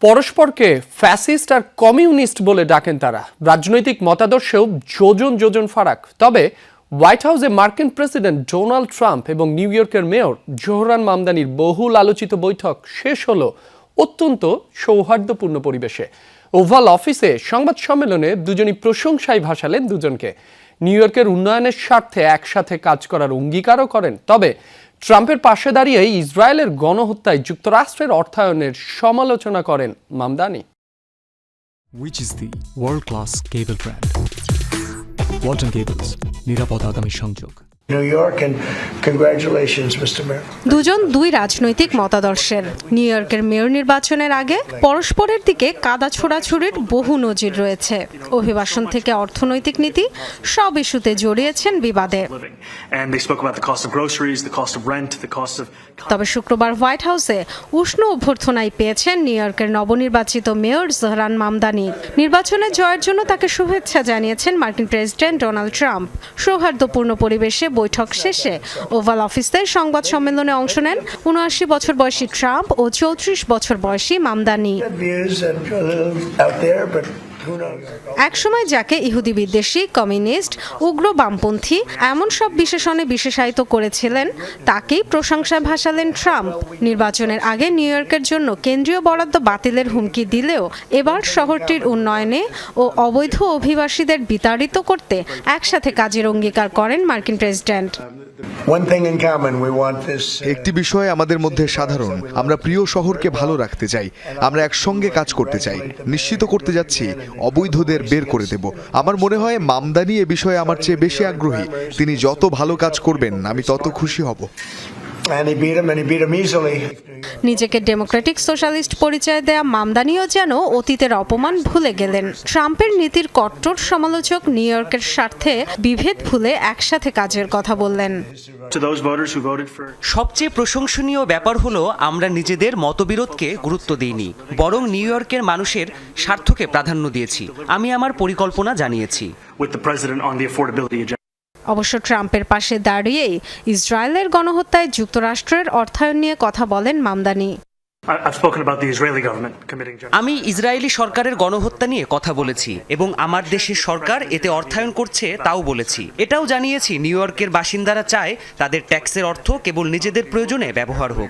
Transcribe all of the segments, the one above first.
পরস্পরকে ফ্যাসিস্ট আর কমিউনিস্ট বলে ডাকেন তারা। রাজনৈতিক মতাদর্শেও যোজন যোজন ফারাক। তবে হোয়াইট হাউসে মার্কিন প্রেসিডেন্ট ডোনাল্ড ট্রাম্প এবং নিউ ইয়র্কের মেয়র জোহরান মামদানির বহুল আলোচিত বৈঠক শেষ হলো অত্যন্ত সৌহার্দ্যপূর্ণ পরিবেশে। ওভাল অফিসে সংবাদ সম্মেলনে দুজনই প্রশংসায় ভাসালেন দুজনকে। নিউ ইয়র্কের উন্নয়নের স্বার্থে একসাথে কাজ করার অঙ্গীকারও করেন। তবে ট্রাম্পের পাশে দাঁড়িয়ে ইসরায়েলের গণহত্যায় যুক্তরাষ্ট্রের অর্থায়নের সমালোচনা করেন Mamdani which is the world class cable brand. Walton Cables, নিরাপদ আগামী সংযোগ New York, and congratulations, Mr. Mayor. দুজন দুই রাজনৈতিক মতাদর্শের নিউ ইয়র্কের মেয়র নির্বাচনের আগে পরস্পরের দিকে কাদা ছোড়াছুড়ির বহু নজির রয়েছে অভিবাসন থেকে অর্থনৈতিক নীতি সব ইস্যুতে জড়িয়েছেন বিবাদে তবে শুক্রবার হোয়াইট হাউসে উষ্ণ অভ্যর্থনায় পেয়েছেন নিউ ইয়র্কের নবনির্বাচিত মেয়র জহরান মামদানি নির্বাচনে জয়ের জন্য তাকে শুভেচ্ছা জানিয়েছেন মার্কিন প্রেসিডেন্ট ডোনাল্ড ট্রাম্প সৌহার্দ্যপূর্ণ পরিবেশে বৈঠক শেষে ওভাল অফিসের সংবাদ সম্মেলনে অংশ নেন উনআশি বছর বয়সী ট্রাম্প ও চৌত্রিশ বছর বয়সী মামদানি। একসময় যাকে ইহুদি বিদ্বেষী কমিউনিস্ট উগ্র বামপন্থী এমন সব বিশেষণে বিশেষায়িত করেছিলেন তাকেই প্রশংসায় ভাসালেন ট্রাম্প নির্বাচনের আগে নিউ ইয়র্কের জন্য কেন্দ্রীয় বরাদ্দ বাতিলের হুমকি দিলেও এবার শহরটির উন্নয়নে ও অবৈধ অভিবাসীদের বিতাড়িত করতে একসাথে কাজের অঙ্গীকার করেন মার্কিন প্রেসিডেন্ট this. একটি বিষয় আমাদের মধ্যে সাধারণ আমরা প্রিয় শহরকে ভালো রাখতে চাই আমরা একসঙ্গে কাজ করতে চাই নিশ্চিত করতে যাচ্ছি অবৈধদের বের করে দেব। আমার মনে হয় মামদানি এ বিষয়ে আমার চেয়ে বেশি আগ্রহী। তিনি যত ভালো কাজ করবেন, আমি তত খুশি হব। And he beat him, and he beat him easily. নিজেকে ডেমোক্রেটিক সোশ্যালিস্ট পরিচয় দেয়া মামদানিও যেন অতীতের অপমান ভুলে গেলেন। ট্রাম্পের নীতির কট্টর সমালোচক নিউ ইয়র্কের স্বার্থে বিভেদ ভুলে একসাথে কাজের কথা বললেন। To those voters who voted for সবচেয়ে প্রশংসনীয় ব্যাপার হলো আমরা নিজেদের মতবিরোধকে গুরুত্ব দিইনি বরং নিউ ইয়র্কের মানুষের স্বার্থকে প্রাধান্য দিয়েছি। আমি আমার পরিকল্পনা জানিয়েছি। অবশ্য ট্রাম্পের পাশে দাঁড়িয়েই ইসরায়েলের গণহত্যায় যুক্তরাষ্ট্রের অর্থায়ন নিয়ে কথা বলেন Mamdani. I- I've spoken about the Israeli government committing genocide. আমি ইসরায়েলি সরকারের গণহত্যা নিয়ে কথা বলেছি এবং আমার দেশের সরকার এতে অর্থায়ন করছে তাও বলেছি এটাও জানিয়েছি নিউ ইয়র্কের বাসিন্দারা চায় তাদের ট্যাক্সের অর্থ কেবল নিজেদের প্রয়োজনে ব্যবহার হোক.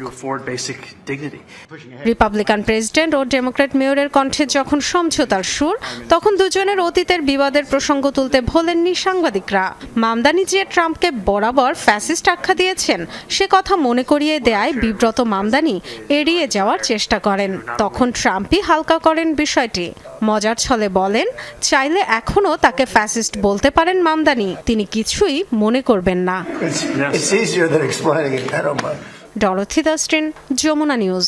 রিপাবলিকান প্রেসিডেন্ট ও ডেমোক্র্যাট মেয়রের কণ্ঠে যখন সমঝোতার সুর তখন দুজনের অতীতের বিবাদের প্রসঙ্গ তুলতে ভোলেননি সাংবাদিকরা মামদানি যে ট্রাম্পকে বরাবর ফ্যাসিস্ট আখ্যা দিয়েছেন সে কথা মনে করিয়ে দেয় বিব্রত মামদানি এড়িয়ে যাওয়ার চেষ্টা করেন। তখন ট্রাম্পই হালকা করেন বিষয়টি। মজার ছলে বলেন চাইলে এখনও তাকে ফ্যাসিস্ট বলতে পারেন মামদানি। তিনি কিছুই মনে করবেন না. Dorothy Dustin Jamuna news.